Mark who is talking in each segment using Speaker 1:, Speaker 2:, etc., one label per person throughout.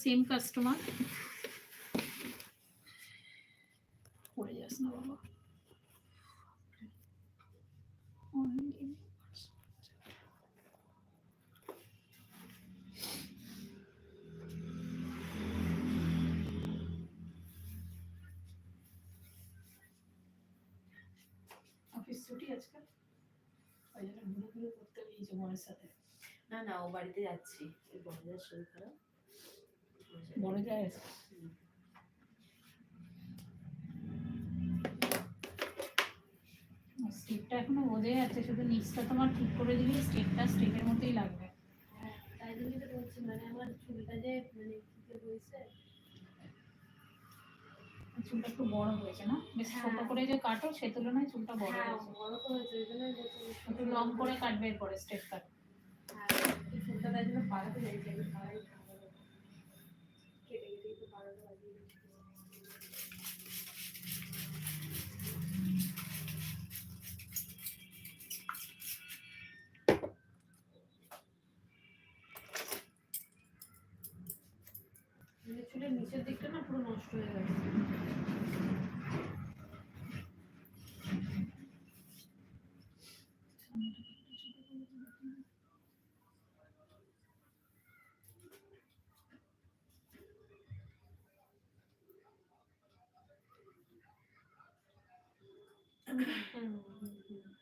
Speaker 1: Same customer পড়ে যাস না বাবা অফিস ছুটি আজকাল? ওই জন্য ঘুরে ঘুরে করতে বোনের সাথে।
Speaker 2: না না ও বাড়িতে যাচ্ছি। বড়দের শরীর খারাপ?
Speaker 1: বড় যায়। স্টেপটা এখনও বোঝাই যাচ্ছে শুধু নিচটা তোমার ঠিক করে দিলে স্টেপটা স্টেপের মতোই লাগবে।
Speaker 3: হ্যাঁ, তাই জন্যই তো বলছি মানে আমার চুলটা যে মানে কি হয়েছে।
Speaker 1: চুলটা একটু বড় হয়েছে না? বেশ ছোট
Speaker 3: হ্যাঁ।
Speaker 1: করে যে কাটো সে তুলনায় চুলটা বড়
Speaker 3: হ্যাঁ
Speaker 1: হয়েছে।
Speaker 3: বড় তো হয়েছে ওই
Speaker 1: একটু লং করে কাটবে এরপরে স্টেপ কাট
Speaker 3: হ্যাঁ চুলটা তাই জন্য পাড়াতে যাইছি আমি পাড়াই খাব কেটে কেটে একটু পাড়াতে লাগিয়ে দিচ্ছি। মানে চুলের নিচের দিকটা না পুরো নষ্ট হয়ে গেছে। 嗯，
Speaker 1: 太好了。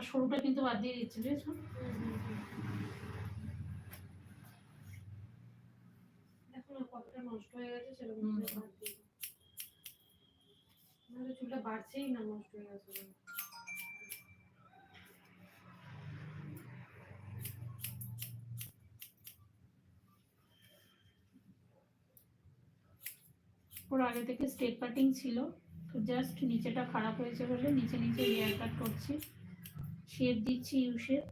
Speaker 1: তোমরা সরুটা কিন্তু বাদ দিয়ে দিচ্ছি বুঝেছ?
Speaker 3: কতটা নষ্ট হয়ে গেছে সেরকম চুলটা বাড়ছেই না নষ্ট হয়ে গেছে
Speaker 1: ওর আগে থেকে স্টেপ কাটিং ছিল তো জাস্ট নিচেটা খারাপ হয়েছে বলে নিচে নিচে লেয়ার কাট করছি। শেপ দিচ্ছি ইউ শেপ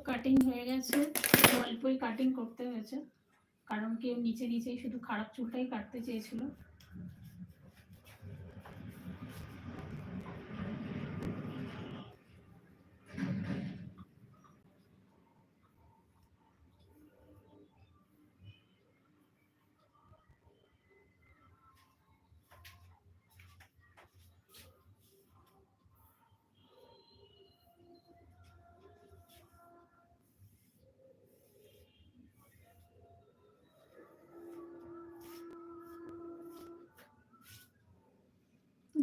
Speaker 1: কাটিং হয়ে গেছে অল্পই কাটিং করতে হয়েছে। কারণ কেউ নিচে নিচেই শুধু খারাপ চুলটাই কাটতে চেয়েছিল।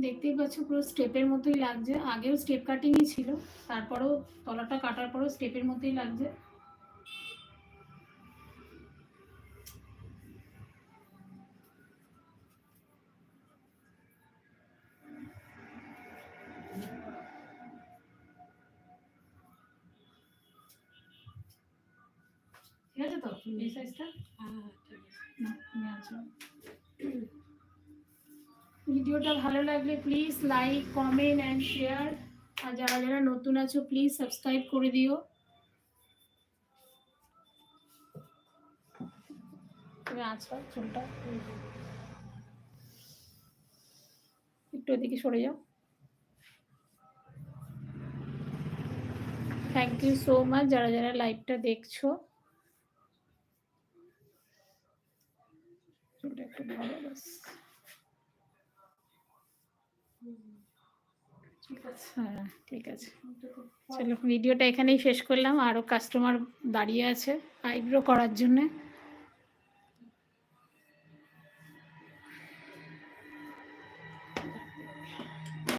Speaker 1: দেখতেই পাচ্ছ পুরো স্টেপের মতোই লাগছে। আগেও স্টেপ কাটিংই ছিল তারপরেও তলাটা কাটার পরেও স্টেপের মতোই লাগছে। ঠিক আছে তো? এই সাইজটা
Speaker 2: হ্যাঁ ঠিক আছে।
Speaker 1: না আনছিলাম ভিডিওটা ভালো লাগলে please like comment and share আর যারা যারা নতুন আছো প্লিজ সাবস্ক্রাইব করে দিও। তুমি আছো চুলটা? একটু ওদিকে সরে যাও। থ্যাংক ইউ সো মাচ যারা যারা লাইভটা দেখছ। একটু ভালো বাস
Speaker 3: ঠিক আছে
Speaker 1: হ্যাঁ ঠিক আছে। চলো ভিডিওটা এখানেই শেষ করলাম। আরও কাস্টমার দাঁড়িয়ে আছে আইব্রো করার জন্যে।